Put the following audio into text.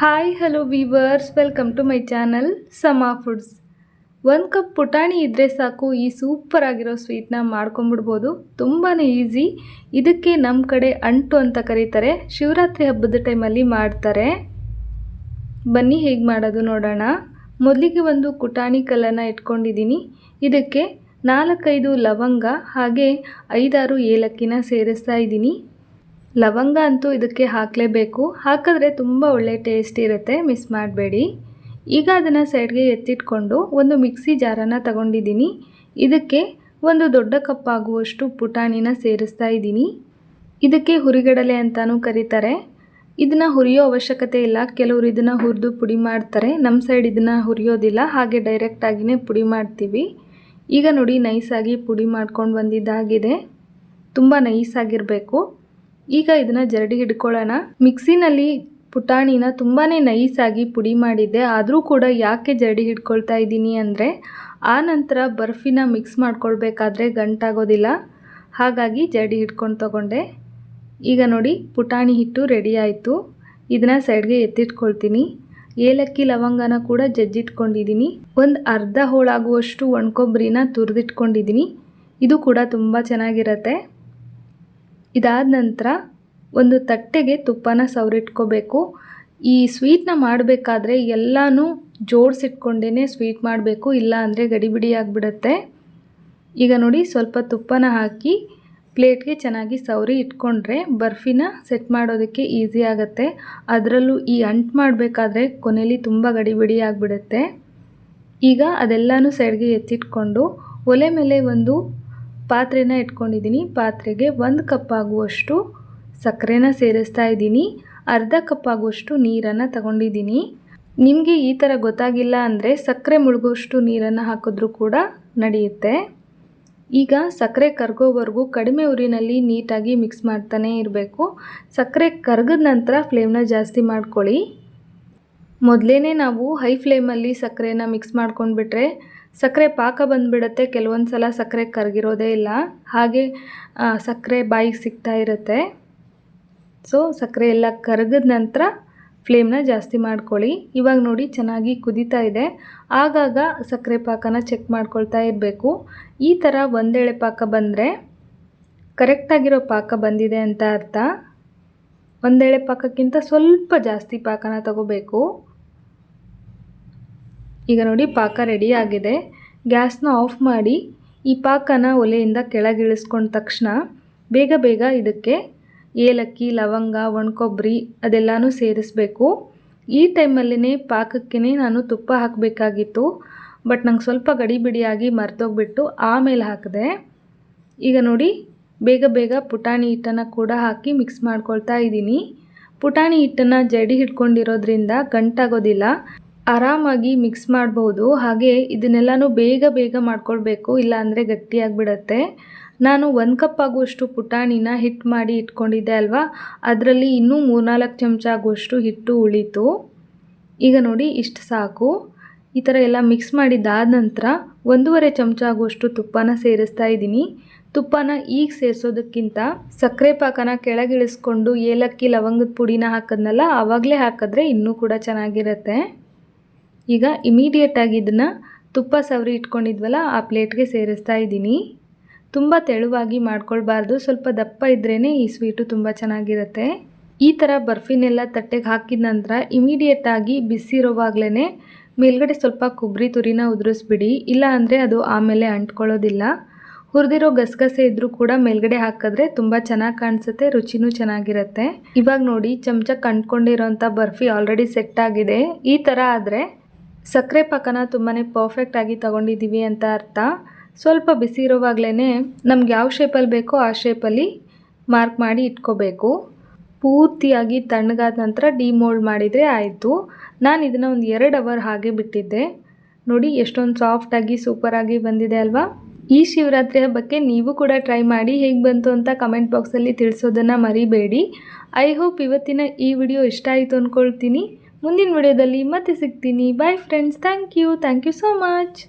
Hi hello viewers welcome to my channel Sama foods ಒಂದು cup ಪುಟಾಣಿ ಇದ್ದರೆ ಸಾಕು, ಈ ಸೂಪರ್ ಆಗಿರೋ ಸ್ವೀಟ್ನ ಮಾಡ್ಕೊಂಬಿಡ್ಬೋದು ತುಂಬಾ ಈಸಿ ಇದಕ್ಕೆ ನಮ್ಮ ಕಡೆ ಅಂಟು ಅಂತ ಕರೀತಾರೆ. ಶಿವರಾತ್ರಿ ಹಬ್ಬದ ಟೈಮಲ್ಲಿ ಮಾಡ್ತಾರೆ. ಬನ್ನಿ, ಹೇಗೆ ಮಾಡೋದು ನೋಡೋಣ. ಮೊದಲಿಗೆ ಒಂದು ಕುಟಾಣಿ ಕಲ್ಲನ್ನು ಇಟ್ಕೊಂಡಿದ್ದೀನಿ. ಇದಕ್ಕೆ ನಾಲ್ಕೈದು ಲವಂಗ, ಹಾಗೆ ಐದಾರು ಏಲಕ್ಕಿನ ಸೇರಿಸ್ತಾ ಇದ್ದೀನಿ. ಲವಂಗ ಅಂತೂ ಇದಕ್ಕೆ ಹಾಕಲೇಬೇಕು. ಹಾಕಿದ್ರೆ ತುಂಬ ಒಳ್ಳೆ ಟೇಸ್ಟ್ ಇರುತ್ತೆ. ಮಿಸ್ ಮಾಡಬೇಡಿ. ಈಗ ಅದನ್ನು ಸೈಡ್ಗೆ ಎತ್ತಿಟ್ಕೊಂಡು ಒಂದು ಮಿಕ್ಸಿ ಜಾರನ್ನು ತಗೊಂಡಿದ್ದೀನಿ. ಇದಕ್ಕೆ ಒಂದು ದೊಡ್ಡ ಕಪ್ ಆಗುವಷ್ಟು ಪುಟಾಣಿನ ಸೇರಿಸ್ತಾ ಇದ್ದೀನಿ. ಇದಕ್ಕೆ ಹುರಿಗಡಲೆ ಅಂತಲೂ ಕರೀತಾರೆ. ಇದನ್ನು ಹುರಿಯೋ ಅವಶ್ಯಕತೆ ಇಲ್ಲ. ಕೆಲವರು ಇದನ್ನು ಹುರಿದು ಪುಡಿ ಮಾಡ್ತಾರೆ. ನಮ್ಮ ಸೈಡ್ ಇದನ್ನು ಹುರಿಯೋದಿಲ್ಲ. ಹಾಗೆ ಡೈರೆಕ್ಟಾಗಿಯೇ ಪುಡಿ ಮಾಡ್ತೀವಿ. ಈಗ ನೋಡಿ ನೈಸಾಗಿ ಪುಡಿ ಮಾಡ್ಕೊಂಡು ಬಂದಿದ್ದಾಗಿದೆ. ತುಂಬ ನೈಸಾಗಿರಬೇಕು ಈಗ ಇದನ್ನ ಜರಡಿ ಹಿಡ್ಕೊಳ್ಳೋಣ. ಮಿಕ್ಸಿನಲ್ಲಿ ಪುಟಾಣಿನ ತುಂಬಾ ನೈಸಾಗಿ ಪುಡಿ ಮಾಡಿದ್ದೆ. ಆದರೂ ಕೂಡ ಯಾಕೆ ಜರಡಿ ಹಿಡ್ಕೊಳ್ತಾ ಇದ್ದೀನಿ ಅಂದರೆ, ಆ ನಂತರ ಬರ್ಫಿನ ಮಿಕ್ಸ್ ಮಾಡ್ಕೊಳ್ಬೇಕಾದ್ರೆ ಗಂಟಾಗೋದಿಲ್ಲ. ಹಾಗಾಗಿ ಜರಡಿ ಹಿಡ್ಕೊಂಡು ತಗೊಂಡೆ. ಈಗ ನೋಡಿ, ಪುಟಾಣಿ ಹಿಟ್ಟು ರೆಡಿ ಆಯಿತು. ಇದನ್ನು ಸೈಡ್ಗೆ ಎತ್ತಿಟ್ಕೊಳ್ತೀನಿ. ಏಲಕ್ಕಿ ಲವಂಗನ ಕೂಡ ಜಜ್ಜಿಟ್ಕೊಂಡಿದ್ದೀನಿ ಒಂದು ಅರ್ಧ ಹೋಳಾಗುವಷ್ಟು ಒಣಕೊಬ್ಬರಿನ ತುರಿದಿಟ್ಕೊಂಡಿದ್ದೀನಿ ಇದು ಕೂಡ ತುಂಬ ಚೆನ್ನಾಗಿರುತ್ತೆ. ಇದಾದ ನಂತರ ಒಂದು ತಟ್ಟೆಗೆ ತುಪ್ಪನ ಸವರಿಟ್ಕೋಬೇಕು. ಈ ಸ್ವೀಟ್ನ ಮಾಡಬೇಕಾದ್ರೆ ಎಲ್ಲನೂ ಜೋಡಿಸಿಟ್ಕೊಂಡೇ ಸ್ವೀಟ್ ಮಾಡಬೇಕು, ಇಲ್ಲ ಅಂದರೆ ಗಡಿಬಿಡಿ ಆಗಿಬಿಡುತ್ತೆ. ಈಗ ನೋಡಿ ಸ್ವಲ್ಪ ತುಪ್ಪನ ಹಾಕಿ ಪ್ಲೇಟ್ಗೆ ಚೆನ್ನಾಗಿ ಸವರಿ ಇಟ್ಕೊಂಡ್ರೆ ಬರ್ಫಿನ ಸೆಟ್ ಮಾಡೋದಕ್ಕೆ ಈಸಿ ಆಗುತ್ತೆ. ಅದರಲ್ಲೂ ಈ ಅಂಟು ಮಾಡಬೇಕಾದ್ರೆ ಕೊನೆಯಲ್ಲಿ ತುಂಬ ಗಡಿಬಿಡಿ ಆಗಿಬಿಡುತ್ತೆ. ಈಗ ಅದೆಲ್ಲನೂ ಸೈಡ್ಗೆ ಎತ್ತಿಟ್ಕೊಂಡು ಒಲೆ ಮೇಲೆ ಒಂದು ಪಾತ್ರೆನ ಇಟ್ಕೊಂಡಿದ್ದೀನಿ. ಪಾತ್ರೆಗೆ ಒಂದು ಕಪ್ ಆಗುವಷ್ಟು ಸಕ್ಕರೆನ ಸೇರಿಸ್ತಾ ಇದ್ದೀನಿ. ಅರ್ಧ ಕಪ್ ಆಗುವಷ್ಟು ನೀರನ್ನು ತಗೊಂಡಿದ್ದೀನಿ. ನಿಮಗೆ ಈ ಥರ ಗೊತ್ತಾಗಿಲ್ಲ ಅಂದರೆ ಸಕ್ಕರೆ ಮುಳುಗುವಷ್ಟು ನೀರನ್ನು ಹಾಕಿದ್ರೂ ಕೂಡ ನಡೆಯುತ್ತೆ. ಈಗ ಸಕ್ಕರೆ ಕರ್ಗೋವರೆಗೂ ಕಡಿಮೆ ಉರಿನಲ್ಲಿ ನೀಟಾಗಿ ಮಿಕ್ಸ್ ಮಾಡ್ತಾನೇ ಇರಬೇಕು. ಸಕ್ಕರೆ ಕರ್ಗದ ನಂತರ ಫ್ಲೇಮ್ನ ಜಾಸ್ತಿ ಮಾಡ್ಕೊಳ್ಳಿ. ಮೊದಲೇ ನಾವು ಹೈ ಫ್ಲೇಮಲ್ಲಿ ಸಕ್ಕರೆನ ಮಿಕ್ಸ್ ಮಾಡ್ಕೊಂಡ್ಬಿಟ್ರೆ ಸಕ್ಕರೆ ಪಾಕ ಬಂದುಬಿಡುತ್ತೆ. ಕೆಲವೊಂದು ಸಲ ಸಕ್ಕರೆ ಕರಗಿರೋದೇ ಇಲ್ಲ. ಹಾಗೆ ಸಕ್ಕರೆ ಬಾಯಿಗೆ ಸಿಗ್ತಾ ಇರುತ್ತೆ. ಸೊ ಸಕ್ಕರೆ ಎಲ್ಲ ಕರಗಿದ ನಂತರ ಫ್ಲೇಮ್ನ ಜಾಸ್ತಿ ಮಾಡ್ಕೊಳ್ಳಿ. ಇವಾಗ ನೋಡಿ ಚೆನ್ನಾಗಿ ಕುದೀತಾ ಇದೆ. ಆಗಾಗ ಸಕ್ಕರೆ ಪಾಕನ ಚೆಕ್ ಮಾಡ್ಕೊಳ್ತಾ ಇರಬೇಕು. ಈ ಥರ ಒಂದೇಳೆ ಪಾಕ ಬಂದರೆ ಕರೆಕ್ಟಾಗಿರೋ ಪಾಕ ಬಂದಿದೆ ಅಂತ ಅರ್ಥ. ಒಂದೇಳೆ ಪಾಕಕ್ಕಿಂತ ಸ್ವಲ್ಪ ಜಾಸ್ತಿ ಪಾಕನ ತಗೋಬೇಕು. ಈಗ ನೋಡಿ ಪಾಕ ರೆಡಿ ಆಗಿದೆ. ಗ್ಯಾಸ್ನ ಆಫ್ ಮಾಡಿ ಈ ಪಾಕನ ಒಲೆಯಿಂದ ಕೆಳಗಿಳಿಸ್ಕೊಂಡ ತಕ್ಷಣ ಬೇಗ ಬೇಗ ಇದಕ್ಕೆ ಏಲಕ್ಕಿ, ಲವಂಗ ಒಣಕೊಬ್ಬರಿ ಅದೆಲ್ಲನೂ ಸೇರಿಸಬೇಕು. ಈ ಟೈಮಲ್ಲಿನೇ ಪಾಕಕ್ಕೇ ನಾನು ತುಪ್ಪ ಹಾಕಬೇಕಾಗಿತ್ತು. ಬಟ್ ನಂಗೆ ಸ್ವಲ್ಪ ಗಡಿಬಿಡಿಯಾಗಿ ಮರೆತೋಗ್ಬಿಟ್ಟು ಆಮೇಲೆ ಹಾಕಿದೆ. ಈಗ ನೋಡಿ ಬೇಗ ಬೇಗ ಪುಟಾಣಿ ಹಿಟ್ಟನ್ನು ಕೂಡ ಹಾಕಿ ಮಿಕ್ಸ್ ಮಾಡ್ಕೊಳ್ತಾ ಇದ್ದೀನಿ. ಪುಟಾಣಿ ಹಿಟ್ಟನ್ನು ಜಡಿ ಹಿಡ್ಕೊಂಡಿರೋದ್ರಿಂದ ಗಂಟಾಗೋದಿಲ್ಲ. ಆರಾಮಾಗಿ ಮಿಕ್ಸ್ ಮಾಡ್ಬೋದು. ಹಾಗೆ ಇದನ್ನೆಲ್ಲನೂ ಬೇಗ ಬೇಗ ಮಾಡ್ಕೊಳ್ಬೇಕು, ಇಲ್ಲಾಂದರೆ ಗಟ್ಟಿಯಾಗಿಬಿಡತ್ತೆ. ನಾನು ಒಂದು ಕಪ್ ಆಗುವಷ್ಟು ಪುಟಾಣಿನ ಹಿಟ್ಟು ಮಾಡಿ ಇಟ್ಕೊಂಡಿದ್ದೆ ಅಲ್ವಾ? ಅದರಲ್ಲಿ ಇನ್ನೂ ಮೂರ್ನಾಲ್ಕು ಚಮಚ ಆಗುವಷ್ಟು ಹಿಟ್ಟು ಉಳಿತು. ಈಗ ನೋಡಿ, ಇಷ್ಟು ಸಾಕು. ಈ ಥರ ಎಲ್ಲ ಮಿಕ್ಸ್ ಮಾಡಿದ್ದಾದ ನಂತರ ಒಂದೂವರೆ ಚಮಚ ಆಗುವಷ್ಟು ತುಪ್ಪನ ಸೇರಿಸ್ತಾ ಇದ್ದೀನಿ. ತುಪ್ಪನ ಈಗ ಸೇರಿಸೋದಕ್ಕಿಂತ ಸಕ್ಕರೆ ಪಾಕನ ಕೆಳಗಿಳಿಸ್ಕೊಂಡು ಏಲಕ್ಕಿ, ಲವಂಗದ ಪುಡಿನ ಹಾಕಿದ್ನಲ್ಲ ಆವಾಗಲೇ ಹಾಕಿದ್ರೆ ಇನ್ನೂ ಕೂಡ ಚೆನ್ನಾಗಿರುತ್ತೆ. ಈಗ ಇಮಿಡಿಯೇಟಾಗಿ ಇದನ್ನು ತುಪ್ಪ ಸವರಿ ಇಟ್ಕೊಂಡಿದ್ವಲ್ಲ, ಆ ಪ್ಲೇಟ್ಗೆ ಸೇರಿಸ್ತಾ ಇದ್ದೀನಿ. ತುಂಬ ತೆಳುವಾಗಿ ಮಾಡ್ಕೊಳ್ಬಾರ್ದು. ಸ್ವಲ್ಪ ದಪ್ಪ ಇದ್ರೇ ಈ ಸ್ವೀಟು ತುಂಬ ಚೆನ್ನಾಗಿರುತ್ತೆ. ಈ ಥರ ಬರ್ಫಿನೆಲ್ಲ ತಟ್ಟೆಗೆ ಹಾಕಿದ ನಂತರ ಇಮಿಡಿಯೇಟಾಗಿ ಬಿಸಿರೋವಾಗಲೇ ಮೇಲ್ಗಡೆ ಸ್ವಲ್ಪ ಕೊಬ್ಬರಿ ತುರಿನ ಉದುರಿಸ್ಬಿಡಿ. ಇಲ್ಲ ಅಂದರೆ ಅದು ಆಮೇಲೆ ಅಂಟ್ಕೊಳ್ಳೋದಿಲ್ಲ. ಹುರಿದಿರೋ ಗಸಗಸೆ ಇದ್ದರೂ ಕೂಡ ಮೇಲ್ಗಡೆ ಹಾಕಿದ್ರೆ ತುಂಬ ಚೆನ್ನಾಗಿ ಕಾಣಿಸುತ್ತೆ, ರುಚಿನೂ ಚೆನ್ನಾಗಿರುತ್ತೆ. ಇವಾಗ ನೋಡಿ, ಚಮಚ ಕಂಡ್ಕೊಂಡಿರೋಂಥ ಬರ್ಫಿ ಆಲ್ರೆಡಿ ಸೆಟ್ ಆಗಿದೆ. ಈ ಥರ ಆದರೆ ಸಕ್ಕರೆ ಪಾಕನ ತುಂಬಾ ಪರ್ಫೆಕ್ಟಾಗಿ ತಗೊಂಡಿದ್ದೀವಿ ಅಂತ ಅರ್ಥ. ಸ್ವಲ್ಪ ಬಿಸಿ ಇರೋವಾಗಲೇ ನಮ್ಗೆ ಯಾವ ಶೇಪಲ್ಲಿ ಬೇಕೋ ಆ ಶೇಪಲ್ಲಿ ಮಾರ್ಕ್ ಮಾಡಿ ಇಟ್ಕೋಬೇಕು. ಪೂರ್ತಿಯಾಗಿ ತಣ್ಣಗಾದ ನಂತರ ಡಿಮೋಲ್ಡ್ ಮಾಡಿದರೆ ಆಯಿತು. ನಾನು ಇದನ್ನು ಒಂದು ಎರಡು ಅವರ್ ಹಾಗೆ ಬಿಟ್ಟಿದ್ದೆ. ನೋಡಿ ಎಷ್ಟೊಂದು ಸಾಫ್ಟಾಗಿ ಸೂಪರಾಗಿ ಬಂದಿದೆ ಅಲ್ವಾ? ಈ ಶಿವರಾತ್ರಿ ಹಬ್ಬಕ್ಕೆ ನೀವು ಕೂಡ ಟ್ರೈ ಮಾಡಿ ಹೇಗೆ ಬಂತು ಅಂತ ಕಮೆಂಟ್ ಬಾಕ್ಸಲ್ಲಿ ತಿಳಿಸೋದನ್ನು ಮರಿಬೇಡಿ. ಐ ಹೋಪ್ ಇವತ್ತಿನ ಈ ವಿಡಿಯೋ ಇಷ್ಟ ಆಯಿತು ಅಂದ್ಕೊಳ್ತೀನಿ ಮುಂದಿನ ವಿಡಿಯೋದಲ್ಲಿ ಮತ್ತೆ ಸಿಗ್ತೀನಿ. Bye friends thank you thank you so much